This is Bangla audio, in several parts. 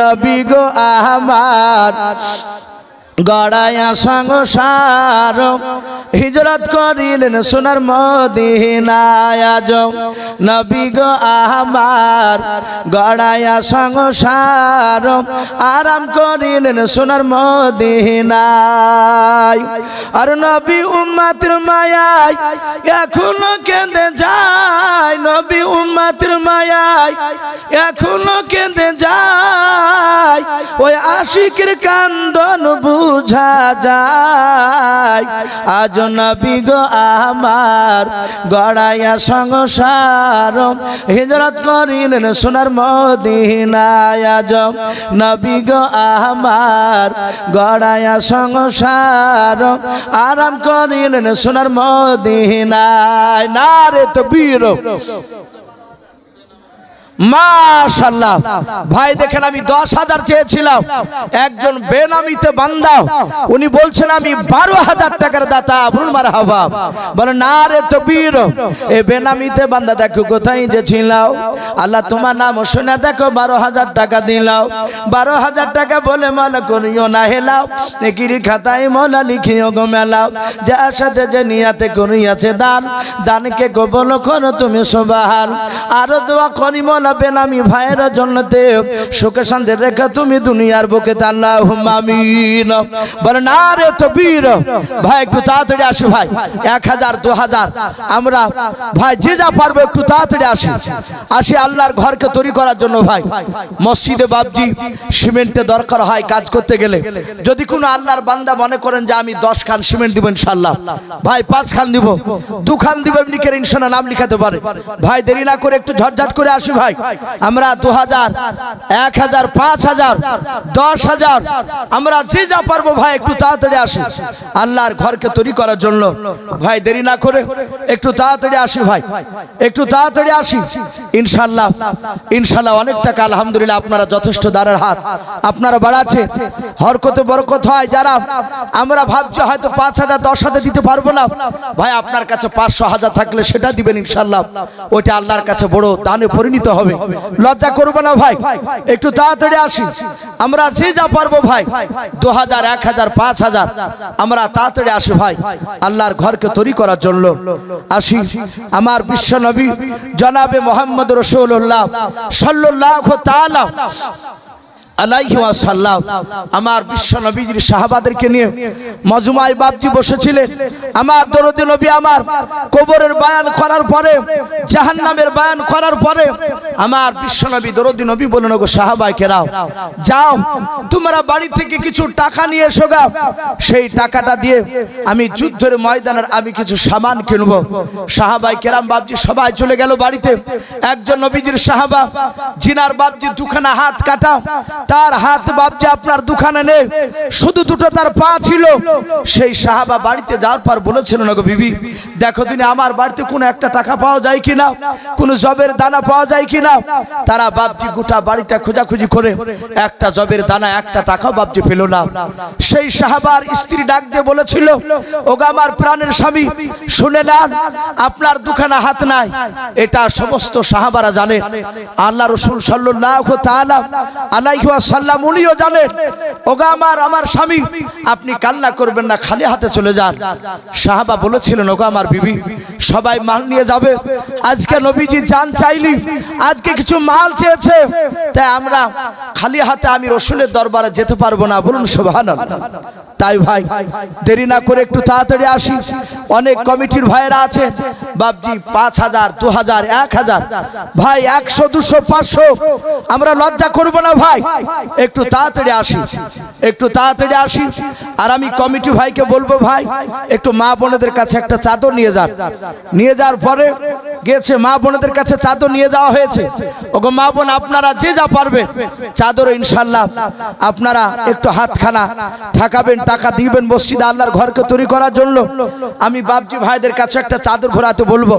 নবী গো আমার। গড়ায়া সংসার হিজরত করিলেন সোনার মদিনায় নবী গো আমার গড়ায়া সংসার আরাম করিলেন সোনার মদিনায়। আর নবী উম্মাতের মায়ায় এখনও কেঁদে যায়। নবী উম্মাতের মায়ায় এখনও কেঁদে আশিকের কান্দন বুঝা যায়। আজ নবী গো আমার গড়াইয়া সংসার হিজরত করিলেন সোনার মদিনায়। আজ নবী গো আমার গড়াইয়া সংসার আরাম করিলেন সোনার মদিনায়। না রে তো বীর মাশাল্লাহ ভাই, দেখেন আমি দশ হাজার চেয়েছিলাম। একজন বেনামিতে বান্দা, উনি বলছেন, আমি বারো হাজার টাকার দাতা বলুন মার হাবা বলে, না রে তো বীর এ বেনামিতে বান্দা, দেখো কোথায় যে ছিলাও আল্লাহ তোমার নাম শুনে দেখো, বারো হাজার টাকা দিলাও বারো হাজার টাকা বলে মালা করিও না হেলাও নেকিরি খাতায় মলা লিখিও গো মেলাও যার সাথে যে নিয়াতে করিয়াছে দান। দানকে কবল করো তুমি সবাহার আরও দোয়া করি মলা বেনামি ভাইয়ের জন্যতে। সুখে শান্তি রেখে তুমি দুনিয়ার বুকে আল্লাহ মামিন বলে, না রে তো বীর ভাই, একটু তাড়াতাড়ি আসি ভাই। এক হাজার, দু হাজার। আমরা, ভাই, যে যা পারব একটু তাড়াতাড়ি আসি। আসি আল্লাহর ঘরকে তৈরি করার জন্য ভাই। মসজিদে বাবজি, সিমেন্টে দরকার হয় কাজ করতে গেলে। যদি কোনো আল্লাহর বান্দা মনে করেন যে আমি দশ খান সিমেন্ট দিব ইনশাল্লাহ ভাই, পাঁচ খান দিব। দু খান দিব, এমনি ইনশাল্লাহ নাম লিখাতে পারে। ভাই, দেরি না করে একটু ঝটঝট করে আসি ভাই। আমরা দু হাজার এক হাজার পাঁচ হাজার দশ হাজার আমরা যে যা পারব ভাই, একটু তাড়াতাড়ি আসি। আল্লাহর ঘরকে তৈরি করার জন্য। ভাই, দেরি না করে একটু তাড়াতাড়ি আসি ভাই। একটু তাড়াতাড়ি আসি। ইনশাল্লাহ ইনশাল্লাহ অনেক টাকা, আলহামদুলিল্লাহ, আপনারা যথেষ্ট দাঁড়ের হাত। আপনারা বাড়াচ্ছে। হরকতে বরকত হয় যারা। আমরা ভাবছি হয়তো পাঁচ হাজার দশ হাজার দিতে পারব না। ভাই, আপনার কাছে পাঁচশো হাজার থাকলে সেটা দিবেন ইনশাল্লাহ ওইটা আল্লাহর কাছে বড় দানে পরিণত হবে। লজ্জা করব না ভাই। একটু তাড়াতাড়ি আসি। আমরা যে যা পারব ভাই দু হাজার এক হাজার পাঁচ হাজার আমরা তাড়াতাড়ি আসি ভাই। আল্লাহর ঘরকে তৈরি করার জন্য। আসি। আমার বিশ্ব নবী জনাবে মোহাম্মদ রসুল্লাহ সাল্লাহ তাআলা আলাইহি ওয়াসাল্লাম, আমার বিশ্ব নবীজির সাহাবাদেরকে নিয়ে মজুমায় বাপজি বসেছিলেন। আমার দরদি নবী আমার কবরের বায়ান করার পরে, জাহান্নামের বায়ান করার পরে, আমার বিশ্ব নবী দরদি নবী বলেন গো সাহাবাই কেরাও যাও, তোমরা বাড়ি থেকে কিছু টাকা নিয়ে এসো গা। সেই টাকাটা দিয়ে আমি যুদ্ধের ময়দানের আমি কিছু সামান কিনবো। সাহাবাই কেরাম বাপজি সবাই চলে গেল বাড়িতে। একজন নবীজির সাহাবা, জিনার বাপজি দুখানা হাত কাটা তার হাত বাপজি আপনার দুখানে নেই, শুধু দুটো তার পা ছিল, সেই সাহাবা বাড়িতে যাওয়ার পর বলেছিল না গো বিবি, দেখো দিনে আমার বাড়িতে কোনো একটা টাকা পাওয়া যায় কিনা, কোনো জবের দানা পাওয়া যায় কিনা? তারা বাপজি গোটা বাড়িটা খোঁজাখুঁজি করে, একটা জবের দানা, একটা টাকাও বাপজি পেল না। সেই সাহাবার স্ত্রী ডাক দিয়ে বলেছিল, ওগা আমার প্রাণের স্বামী, শুনে নেন, আপনার দুখানা হাত নাই, এটা সমস্ত সাহাবারা জানে। আল্লাহ রসুল তাআলা আলাইহি ওয়াসাল্লাম উনিও জানেন, ওগা আমার আমার স্বামী, আপনি কান্না করবেন না, খালি হাতে চলে যান। সাহাবা বলেছিলেন, ওগা আমার বিবি, সবাই মাল নিয়ে যাবে। আজকে নবীজি জান চাইলি, আজকে কিছু মাল চেয়েছে, তাই আমরা খালি হাতে আমি রসুলের দরবারে যেতে পারব না, বলুন সুবহানাল্লাহ। তাই ভাই, দেরি না করে একটু তাড়াতাড়ি আসি। অনেক কমিটির ভাইয়েরা আছে বাবজি পাঁচ হাজার, দু হাজার, এক হাজার। ভাই, একশো, দুশো, পাঁচশো। আমরা লজ্জা করব না, ভাই। একটু তাড়াতাড়ি আসি। একটু তাড়াতাড়ি আসি। আর আমি কমিটি ভাইকে বলব ভাই, একটু মা বোনেদের কাছে একটা চাদর নিয়ে যান। নিয়ে যাওয়ার পরে গেছে, মা বোনেদের কাছে চাদর নিয়ে যাওয়া হয়েছে। ওগো মা বোন, আপনারা যে যা পারবেন চাদর ইনশাল্লাহ আপনারা একটু হাতখানা ঠাকাবেন, টাকা দিবেন মসজিদে আল্লাহর ঘরকে তৈরি করার জন্য। আমি বাপজি ভাইদের কাছে একটা চাদর ঘোরাতে বলব।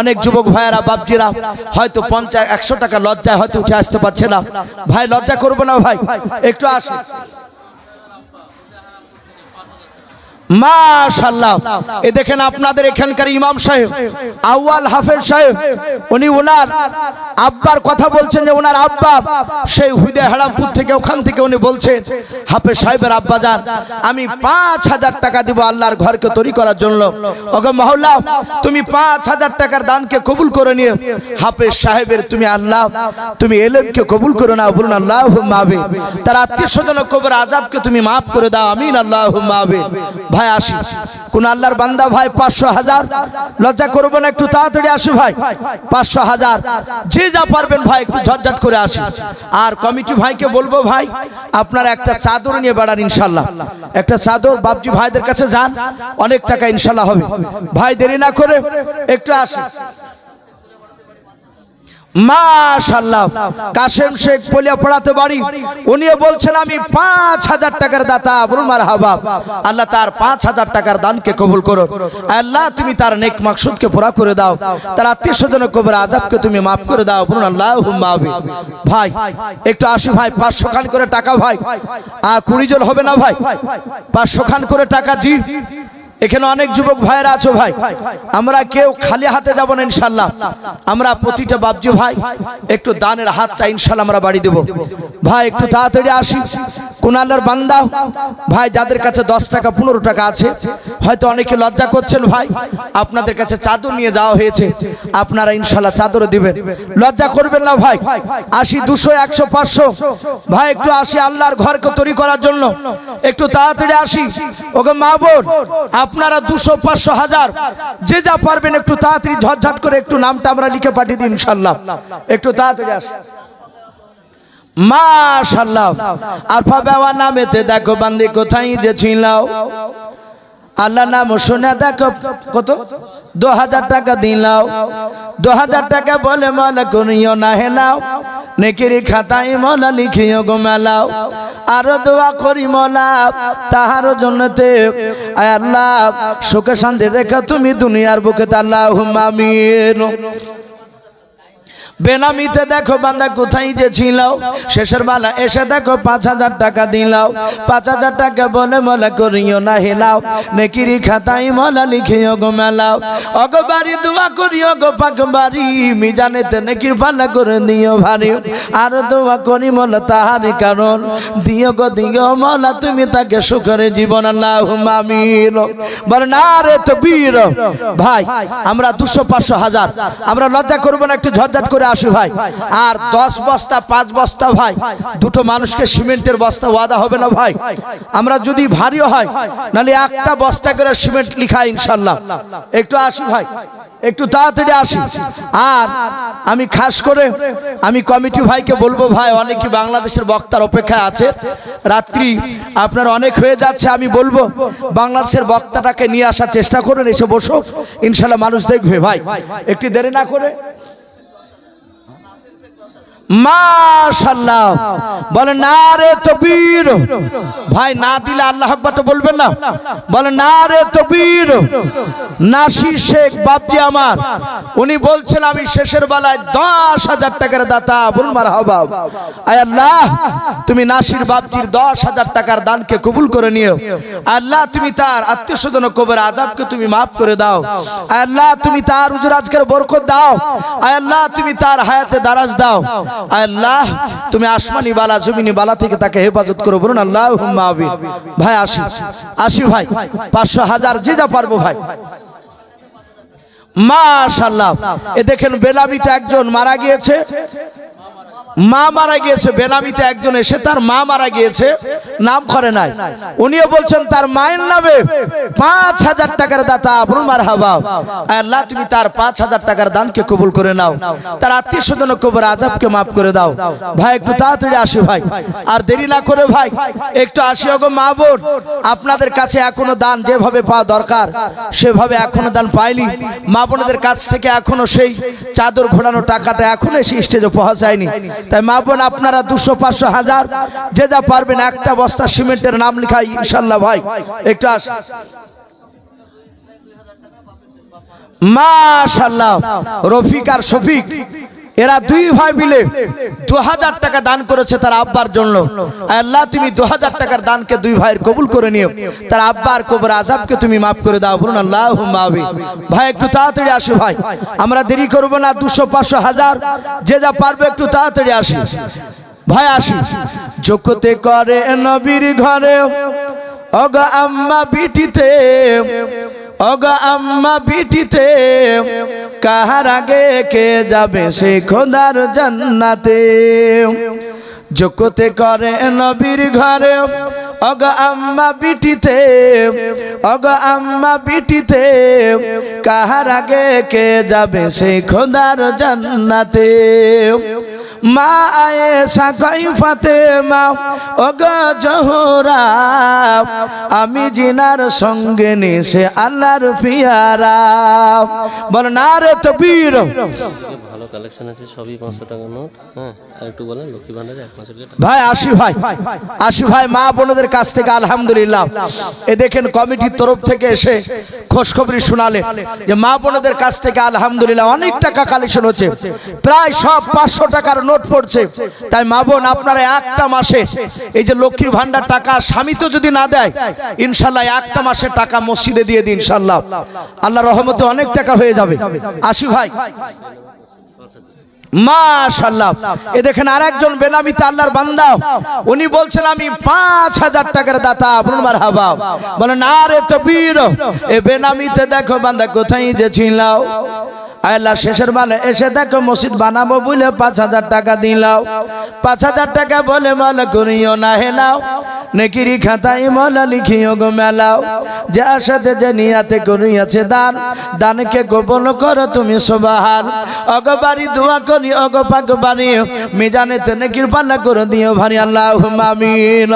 অনেক যুবক ভাইয়েরা, বাপজিরা, হয়তো পঞ্চাশ, একশো টাকা লজ্জায় হয়তো উঠে আসতে পারছে না। ভাই, লজ্জা করব না ভাই? একটু আসুন। মাশাল্লাহ এ দেখেন আপনাদের এখানকার ইমাম সাহেব, আউয়াল হাফেজ সাহেব, উনি ওনার আব্বার কথা বলছেন যে ওনার আব্বা সেই হুদে হারামপুর থেকে ওখান থেকে উনি বলছেন, হাফেজ সাহেবের আব্বা যান, আমি পাঁচ হাজার টাকা দিব আল্লাহর ঘরকে তৈরি করার জন্য। ওকে মহল্লা, তুমি পাঁচ হাজার টাকার দানকে কবুল করে নিয়ে হাফেজ সাহেবের তুমি আল্লাহ, তুমি এলেমকে কবুল করে নাও, বলুন আল্লাহ মাবে তার আত্মীয় স্বজন কবর আজাবকে তুমি মাফ করে দাও, আমিন আল্লাহ মাবে ভাই আসি। কোন আল্লাহর বান্দা ভাই, পাঁচশো হাজার। লজ্জা করব না, একটু তাড়াতাড়ি আসি ভাই। পাঁচশো হাজার। যে যা পারবেন ভাই, একটু ঝটঝট করে আসি। আর কমিটি ভাইকে বলব ভাই, আপনার একটা চাদর নিয়ে বেড়ান ইনশাল্লাহ। একটা চাদর বাপজি ভাইদের কাছে যান, অনেক টাকা ইনশাল্লাহ হবে। ভাই দেরি না করে একটু আসি মাশাল্লাহ কাশেম শেখ পলিয়া পড়াতে বাড়ি উনিও বলছেন, আমি পাঁচ হাজার টাকার দাতা বলুন মার হাবা আল্লাহ তার পাঁচ হাজার টাকার দানকে কবুল করো আল্লাহ, তুমি তার নেক মাকসুদকে পুরা করে দাও। তার আত্মীয় স্বজন কবর আজাবকে তুমি মাফ করে দাও। বলুন আল্লাহ ভাই, একটু আসি ভাই, পাঁচশো খান করে টাকা ভাই। আর কুড়ি জন হবে না ভাই? পাঁচশো খান করে টাকা জি। এখানে অনেক যুবক ভাইরা আছো ভাই। আমরা কেউ খালি হাতে যাব না ইনশাল্লাহ আমরা প্রতিটা বাবজি ভাই, একটু দানের হাতটা ইনশাল্লাহ আমরা বাড়ি দেব। ভাই, একটু তাড়াতাড়ি আসি। কোন আল্লাহর বান্দা, ভাই, যাদের কাছে দশ টাকা, পনেরো টাকা আছে, হয়তো অনেকে লজ্জা করছেন ভাই, আপনাদের কাছে চাদর নিয়ে যাওয়া হয়েছে। আপনারা ইনশাল্লাহ চাদরও দিবেন। লজ্জা করবেন না ভাই। আশি দুশো, একশো, পাঁচশো। ভাই, একটু আসি আল্লাহর ঘরকে তৈরি করার জন্য। একটু তাড়াতাড়ি আসি। ওকে মা বোন আপনারা দুশো পাঁচশো হাজার। যে যা পারবেন একটু তাড়াতাড়ি, ঝটঝট করে একটু নামটা আমরা লিখে পাঠিয়ে দিই, ইনশাল্লাহ। একটু তাড়াতাড়ি আস। দেখো কোথায় যে আল্লাহ নাম দেখো কত? দু হাজার টাকা দু হাজার টাকা বলে খাতায় মলা লিখিও গো মেলাও। আরও দোয়া করি মলা, তাহার জন্যতে। আল্লাহ, সুখে শান্তি রেখে তুমি দুনিয়ার বুকে আল্লাহ আমিন। বেনামিতে দেখো বান্দা কোথায় যে ছিল শেষের বেলা এসে দেখো পাঁচ হাজার টাকা দিলাও। পাঁচ হাজার টাকা বলে মলা করিও না, হেলাও। নেকিরি খাতাই মলা লিখিও গো মেলাও। অগো বাড়ি দোয়া করিও গো পাক বাড়ি। মিজানেতে নেকির পাল্লা করে দিও ভারি। আর দোয়া করি মলা তাহারি কারণ। দিও গো, দিও মলা, তুমি তাকে সুখরে জীবন আল্লাহ আমিন। বলে, না রে তো বীর ভাই, আমরা দুশো পাঁচশো হাজার। আমরা লজ্জা করব না, একটু ঝটঝট করে আসি ভাই। আর দশ বস্তা, পাঁচ বস্তা ভাই, দুটো মানুষকে সিমেন্টের বস্তা ওয়াদা হবে না ভাই। আমরা যদি ভারীও হয়, নাহলে একটা বস্তা করে সিমেন্ট লিখা ইনশাল্লাহ। একটু আসি ভাই, একটু তাড়াতাড়ি আসি। আর আমি খাস করে, আমি কমিটি ভাইকে বলব ভাই, অনেকে বাংলাদেশের বক্তার অপেক্ষায় আছে। রাত্রি আপনার অনেক হয়ে যাচ্ছে, আমি বলব, বাংলাদেশের বক্তাটাকে নিয়ে আসার চেষ্টা করুন, এসে বসো। ইনশাল্লাহ মানুষ দেখবে ভাই। একটু দেরি না করে মাশাল্লাহ বলে না রে তবির ভাই, না দিলে আল্লাহ আকবার তো বলবেন না। বলে না রে তবির নাসির শেখ বাপজি আমার, উনি বলছেন, আমি শেষের বেলায় দশ হাজার টাকার দাতা বলুন মার হবা আয় আল্লাহ, তুমি নাসির বাপজির দশ হাজার টাকার দানকে কবুল করে নিও। আল্লাহ, তুমি তার আত্মীয় স্বজন কবর আজাবকে তুমি মাফ করে দাও। আয় আল্লাহ, তুমি তার উজুর আজকের বরকত দাও। আয় আল্লাহ, তুমি তার হায়াতে দারাজ দাও। আল্লাহ, তুমি আসমানি বালা, জমিনি বালা থেকে তাকে হেফাজত করো, বলুন আল্লাহ আমিন। ভাই, আসি আসি ভাই, পাঁচশো হাজার যে যা পারব ভাই। মা মাশাল্লাহ এ দেখেন বেলামিতে একজন মারা গিয়েছে। মা মারা গিয়েছে, বেনামিতে একজন এসে তার মা মারা গিয়েছে, নাম করে নাই। উনিও বলছেন, তার মায়ের নামে পাঁচ হাজার টাকার দাতা মার হাবা আল্লাহ, তুমি তার পাঁচ হাজার টাকার দানকে কবুল করে নাও। তার আত্মীয় স্বজন কবর আজাবকে মাফ করে দাও। ভাই, একটু তাড়াতাড়ি আসি ভাই। আর দেরি না করে ভাই, একটু আসি, ওগো মা বোন, আপনাদের কাছে এখনও দান যেভাবে পাওয়া দরকার, সেভাবে এখনও দান পাইনি। মা বোনদের কাছ থেকে এখনও সেই চাদর ঘোরানো টাকাটা এখনও এসে স্টেজে পৌঁছায়নি। তাই মা বোন, আপনারা দুশো, পাঁচশো, হাজার, যে যা পারবেন, একটা বস্তা সিমেন্টের নাম লিখাই, ইনশাল্লাহ ভাই। একটু আস। মাশাল্লাহ, রফিক আর শফিক। এরা দুই ভাই মিলে দু হাজার টাকা দান করেছে তার আব্বার জন্য। আল্লাহ, তুমি দু হাজার টাকার দানকে দুই ভাইয়ের কবুল করে নিও। তার আব্বার কবর আজাবকে তুমি মাফ করে দাও, বলুন আল্লাহ ভাই, একটু তাড়াতাড়ি আসি ভাই। আমরা দেরি করব না, দুশো পাঁচশো হাজার, যে যা পারবে একটু তাড়াতাড়ি আসি। ভাই, আসি। যোগ্যতে করে নবীর ঘরে অগ আম্মা বিটিতে অগ আম্মা বিটিতে কাহার আগে কে যাবে? সে খোদার জান্নাতে। যোগ্যতে করে নবীর ঘরে, অগ আম্মা বিটিতে অগ আম্মা বিটিতে কাহার আগে কে যাবে? সে খোদার জান্নাতে। মা আয়েশা কই ফাতেমা? অগ জোহরা আমি জিনার সঙ্গে নিশে আল্লাহর পিয়ারা। বল না রে ভালো কালেকশন আছে সবই পাঁচশো টাকার নোট হ্যাঁ? আর একটু বলেন লক্ষ্মী ভান্ডারে এক মাসের টাকা ভাই আশি ভাই। আশি ভাই মা বোনদের কাছ থেকে আলহামদুলিল্লাহ। এ দেখেন কমিটির তরফ থেকে এসে খোঁজখবরি শোনালে যে মা বোনদের কাছ থেকে আলহামদুলিল্লাহ অনেক টাকা কালেকশন হচ্ছে। প্রায় সব পাঁচশো টাকার নোট পড়ছে। তাই মা বোন, আপনারা একটা মাসে এই যে লক্ষ্মীর ভান্ডার টাকা স্বামী তো যদি না দেয়, ইনশাল্লাহ একটা মাসের টাকা মসজিদে দিয়ে দিন, ইনশাল্লাহ। আল্লাহ রহমতে অনেক টাকা হয়ে যাবে। আশি ভাই। মাশাল্লাহ। এ দেখেন আর একজন বেনামিতে আল্লাহর উনি বলছেন, আমি পাঁচ হাজার টাকার দাতা মার হাবা বলেন, আরে তবির এ বেনামিতে দেখো বান্দা, কোথায় যে ছিলাও আল্লাহ শেষের বেলা এসে দেখো মসজিদ বানাবো বলে পাঁচ হাজার টাকা দিলাও। পাঁচ হাজার টাকা বলে মালা করিও না হেলাও নেকিরি খাতায় মলা লিখিও গো মেলাও। যার সাথে যে নিয়াতে করিয়াছে দান, দানকে গোপন করো তুমি সবাহার অগবারি দোয়া করি অগপাক বাড়ি মিজানেতে নেকির পাল্লা করে দিও ভারি আল্লাহ মামিন